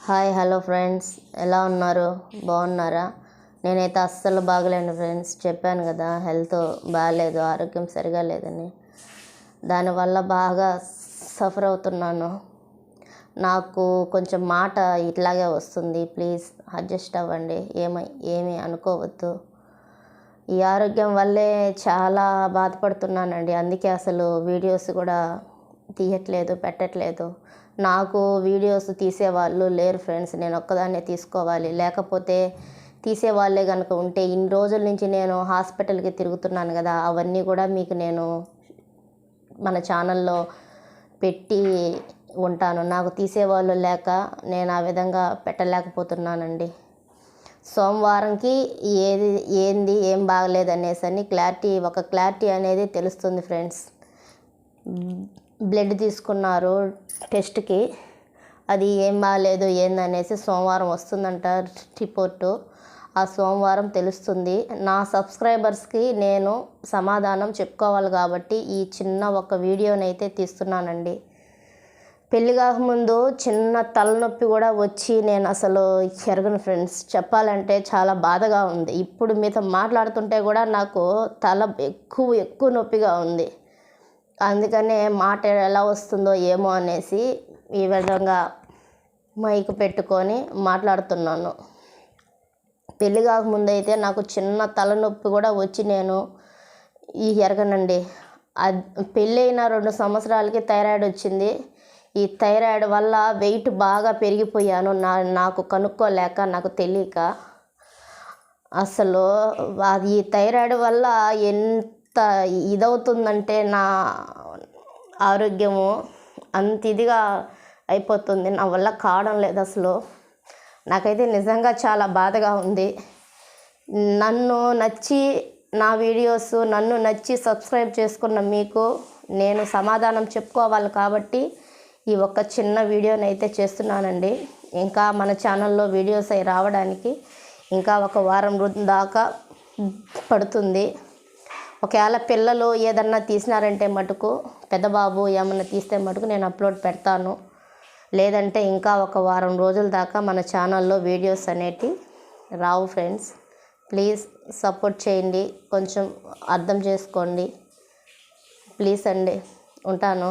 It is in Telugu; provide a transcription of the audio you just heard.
Hi hello friends. ఎలా ఉన్నారు? బాగున్నారా? నేనైతే అస్సలు బాగలేను ఫ్రెండ్స్. చెప్పాను కదా హెల్త్ బాగాలేదు ఆరోగ్యం సరిగా లేదని. దానివల్ల బాగా సఫర్ అవుతున్నాను. నాకు కొంచెం మాట ఇట్లాగే వస్తుంది. ప్లీజ్ అడ్జస్ట్ అవ్వండి. ఏమై ఏమీ అనుకోవద్దు. ఈ ఆరోగ్యం వల్లే చాలా బాధపడుతున్నానండి. అందుకే అసలు వీడియోస్ కూడా తీయట్లేదు పెట్టట్లేదు. నాకు వీడియోస్ తీసేవాళ్ళు లేరు ఫ్రెండ్స్ నేను ఒక్కదాన్నే తీసుకోవాలి. లేకపోతే తీసేవాళ్ళే కనుక ఉంటే ఇన్ని రోజుల నుంచి నేను హాస్పిటల్కి తిరుగుతున్నాను కదా అవన్నీ కూడా మీకు నేను మన ఛానల్లో పెట్టి ఉంటాను. నాకు తీసేవాళ్ళు లేక నేను ఆ విధంగా పెట్టలేకపోతున్నానండి. సోమవారంకి ఏది ఏంది ఏం బాగలేదు అనేసి అని క్లారిటీ ఒక క్లారిటీ అనేది తెలుస్తుంది ఫ్రెండ్స్ బ్లడ్ తీసుకున్నారు టెస్ట్కి. అది ఏం బాగాలేదు ఏందనేసి సోమవారం వస్తుందంట రిపోర్టు. ఆ సోమవారం తెలుస్తుంది. నా సబ్స్క్రైబర్స్కి నేను సమాధానం చెప్పుకోవాలి కాబట్టి ఈ చిన్న ఒక వీడియోనైతే తీస్తున్నానండి. పెళ్ళి కాకముందు చిన్న తలనొప్పి కూడా వచ్చి నేను అసలు ఎరగను ఫ్రెండ్స్. చెప్పాలంటే చాలా బాధగా ఉంది. ఇప్పుడు మీతో మాట్లాడుతుంటే కూడా నాకు తల ఎక్కువ ఎక్కువ నొప్పిగా ఉంది. అందుకనే మాట ఎలా వస్తుందో ఏమో అనేసి ఈ విధంగా మైక్ పెట్టుకొని మాట్లాడుతున్నాను. పెళ్ళి కాకముందు అయితే నాకు చిన్న తలనొప్పి కూడా వచ్చి నేను ఈ ఎరగనండి. పెళ్ళి అయిన రెండు సంవత్సరాలకి థైరాయిడ్ వచ్చింది. ఈ థైరాయిడ్ వల్ల వెయిట్ బాగా పెరిగిపోయాను. నా నాకు కనుక్కోలేక నాకు తెలియక. అసలు అది ఈ థైరాయిడ్ వల్ల ఎంత ఇదవుతుందంటే నా ఆరోగ్యము అంత ఇదిగా అయిపోతుంది. నా వల్ల కావడం లేదు అసలు. నాకైతే నిజంగా చాలా బాధగా ఉంది. నన్ను నచ్చి నా వీడియోస్ నన్ను నచ్చి సబ్స్క్రైబ్ చేసుకున్న మీకు నేను సమాధానం చెప్పుకోవాలి కాబట్టి ఈ ఒక్క చిన్న వీడియోని అయితే చేస్తున్నానండి. ఇంకా మన ఛానల్లో వీడియోస్ అవి రావడానికి ఇంకా ఒక వారం దాకా పడుతుంది. ఒకవేళ పిల్లలు ఏదన్నా తీసినారంటే మటుకు పెద్దబాబు ఏమన్నా తీస్తే మటుకు నేను అప్లోడ్ పెడతాను. లేదంటే ఇంకా ఒక వారం రోజుల దాకా మన ఛానల్లో వీడియోస్ అనేటివి రావు ఫ్రెండ్స్. ప్లీజ్ సపోర్ట్ చేయండి. కొంచెం అర్థం చేసుకోండి. ప్లీజ్ అండి. ఉంటాను.